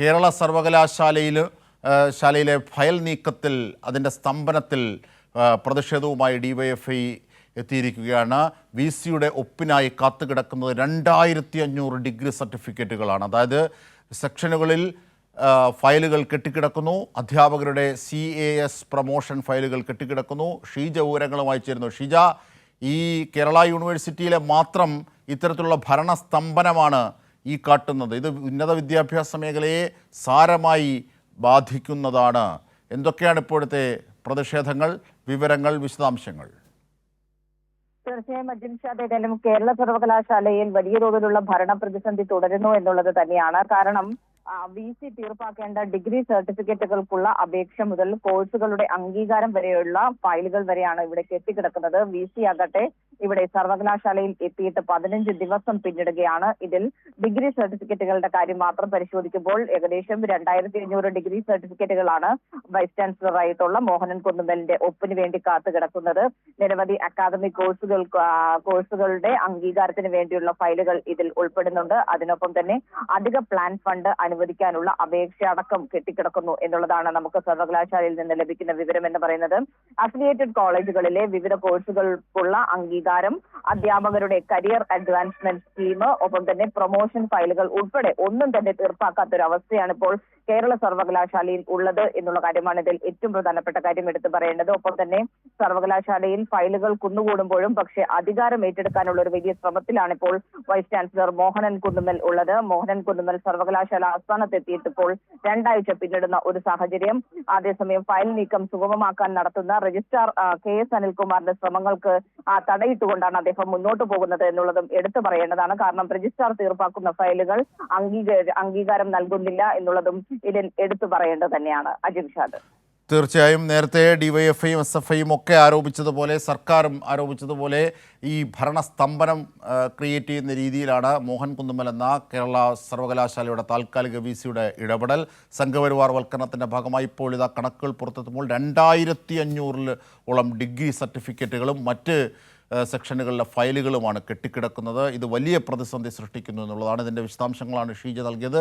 കേരള സർവകലാശാലയിൽ ശാലയിലെ ഫയൽ നീക്കത്തിൽ അതിന്റെ സ്തംഭനത്തിൽ പ്രതിഷേധവുമായി ഡിവൈഎഫ്ഐ എത്തിയിരിക്കുകയാണ്. വി സിയുടെ ഒപ്പിനായി കാത്തുകിടക്കുന്നത് രണ്ടായിരത്തി അഞ്ഞൂറ് ഡിഗ്രി സർട്ടിഫിക്കറ്റുകളാണ്. അതായത് സെക്ഷനുകളിൽ ഫയലുകൾ കെട്ടിക്കിടക്കുന്നു. അധ്യാപകരുടെ സി എ എസ് പ്രൊമോഷൻ ഫയലുകൾ കെട്ടിക്കിടക്കുന്നു. ഷീജ വിവരങ്ങളുമായി ചേരുന്നു. ഷീജ ഈ കേരള യൂണിവേഴ്സിറ്റിയിലെ മാത്രം ഇത്തരത്തിലുള്ള ഭരണസ്തംഭനമാണ് ഈ കാട്ടുന്നത്. ഇത് ഉന്നത വിദ്യാഭ്യാസ മേഖലയെ സാരമായി ബാധിക്കുന്നതാണ്. എന്തൊക്കെയാണ് ഇപ്പോഴത്തെ പ്രതിഷേധങ്ങൾ വിവരങ്ങൾ വിശദാംശങ്ങൾ? തീർച്ചയായും അജിംഷാദ് ഏതായാലും കേരള സർവകലാശാലയിൽ വലിയ തോതിലുള്ള ഭരണ പ്രതിസന്ധി തുടരുന്നു എന്നുള്ളത് തന്നെയാണ്. കാരണം വി സി തീർപ്പാക്കേണ്ട ഡിഗ്രി സർട്ടിഫിക്കറ്റുകൾക്കുള്ള അപേക്ഷ മുതൽ കോഴ്സുകളുടെ അംഗീകാരം വരെയുള്ള ഫയലുകൾ വരെയാണ് ഇവിടെ കെട്ടിക്കിടക്കുന്നത്. വി സി ആകട്ടെ ഇവിടെ സർവകലാശാലയിൽ എത്തിയിട്ട് പതിനഞ്ച് ദിവസം പിന്നിടുകയാണ്. ഇതിൽ ഡിഗ്രി സർട്ടിഫിക്കറ്റുകളുടെ കാര്യം മാത്രം പരിശോധിക്കുമ്പോൾ ഏകദേശം രണ്ടായിരത്തി അഞ്ഞൂറ് ഡിഗ്രി സർട്ടിഫിക്കറ്റുകളാണ് വൈസ് ചാൻസലറായിട്ടുള്ള മോഹനൻ കുന്നുമലിന്റെ ഒപ്പിന് വേണ്ടി കാത്തു കിടക്കുന്നത്. നിരവധി അക്കാദമിക് കോഴ്സുകൾ കോഴ്സുകളുടെ അംഗീകാരത്തിന് വേണ്ടിയുള്ള ഫയലുകൾ ഇതിൽ ഉൾപ്പെടുന്നുണ്ട്. അതിനൊപ്പം തന്നെ അധിക പ്ലാൻ ഫണ്ട് അനുവദിക്കാനുള്ള അപേക്ഷ അടക്കം കെട്ടിക്കിടക്കുന്നു എന്നുള്ളതാണ് നമുക്ക് സർവകലാശാലയിൽ നിന്ന് ലഭിക്കുന്ന വിവരം എന്ന് പറയുന്നത്. അഫിലിയേറ്റഡ് കോളേജുകളിലെ വിവിധ കോഴ്സുകൾക്കുള്ള അംഗീകാരം അധ്യാപകരുടെ കരിയർ അഡ്വാൻസ്മെന്റ് സ്കീം ഒപ്പം തന്നെ പ്രൊമോഷൻ ഫയലുകൾ ഉൾപ്പെടെ ഒന്നും തന്നെ തീർപ്പാക്കാത്ത ഒരു അവസ്ഥയാണ് ഇപ്പോൾ കേരള സർവകലാശാലയിൽ ഉള്ളത് എന്നുള്ള കാര്യമാണ് ഇതിൽ ഏറ്റവും പ്രധാനപ്പെട്ട കാര്യം എടുത്തു പറയേണ്ടത്. ഒപ്പം തന്നെ സർവകലാശാലയിൽ ഫയലുകൾ കുന്നുകൂടുമ്പോഴും പക്ഷേ അധികാരം ഏറ്റെടുക്കാനുള്ള ഒരു വലിയ ശ്രമത്തിലാണ് ഇപ്പോൾ വൈസ് ചാൻസലർ മോഹനൻ കുന്നുമൽ ഉള്ളത്. മോഹനൻ കുന്നുമൽ സർവകലാശാല ആസ്ഥാനത്തെത്തിയിട്ട് ഇപ്പോൾ രണ്ടാഴ്ച പിന്നിടുന്ന ഒരു സാഹചര്യം. അതേസമയം ഫയൽ നീക്കം സുഗമമാക്കാൻ നടത്തുന്ന രജിസ്ട്രാർ കെ എസ് അനിൽകുമാറിന്റെ ശ്രമങ്ങൾക്ക് ആ, തടയിട്ടുകൊണ്ടാണ് അദ്ദേഹം മുന്നോട്ട് പോകുന്നത് എന്നുള്ളതും എടുത്തു പറയേണ്ടതാണ്. കാരണം രജിസ്ട്രാർ തീർപ്പാക്കുന്ന ഫയലുകൾ അംഗീകാരം നൽകുന്നില്ല എന്നുള്ളതും ഇതിൽ എടുത്തു പറയേണ്ടത് തന്നെയാണ്. അജിംഷാദ് തീർച്ചയായും നേരത്തെ ഡിവൈഎഫ്ഐയും എസ് എഫ് ഐയും ഒക്കെ ആരോപിച്ചതുപോലെ സർക്കാരും ആരോപിച്ചതുപോലെ ഈ ഭരണസ്തംഭനം ക്രിയേറ്റ് ചെയ്യുന്ന രീതിയിലാണ് മോഹൻ കുന്നുമൽ എന്ന കേരള സർവകലാശാലയുടെ താൽക്കാലിക വി സിയുടെ ഇടപെടൽ. സംഘപരിവാർ വൽക്കരണത്തിന്റെ ഭാഗമായി ഇപ്പോൾ ഇതാ കണക്കുകൾ പുറത്തെത്തുമ്പോൾ രണ്ടായിരത്തി അഞ്ഞൂറിൽ ഓളം ഡിഗ്രി സർട്ടിഫിക്കറ്റുകളും മറ്റ് സെക്ഷനുകളിലെ ഫയലുകളുമാണ് കെട്ടിക്കിടക്കുന്നത്. ഇത് വലിയ പ്രതിസന്ധി സൃഷ്ടിക്കുന്നു എന്നുള്ളതാണ് ഇതിന്റെ വിശദാംശങ്ങളാണ് ഷീജ നൽകിയത്.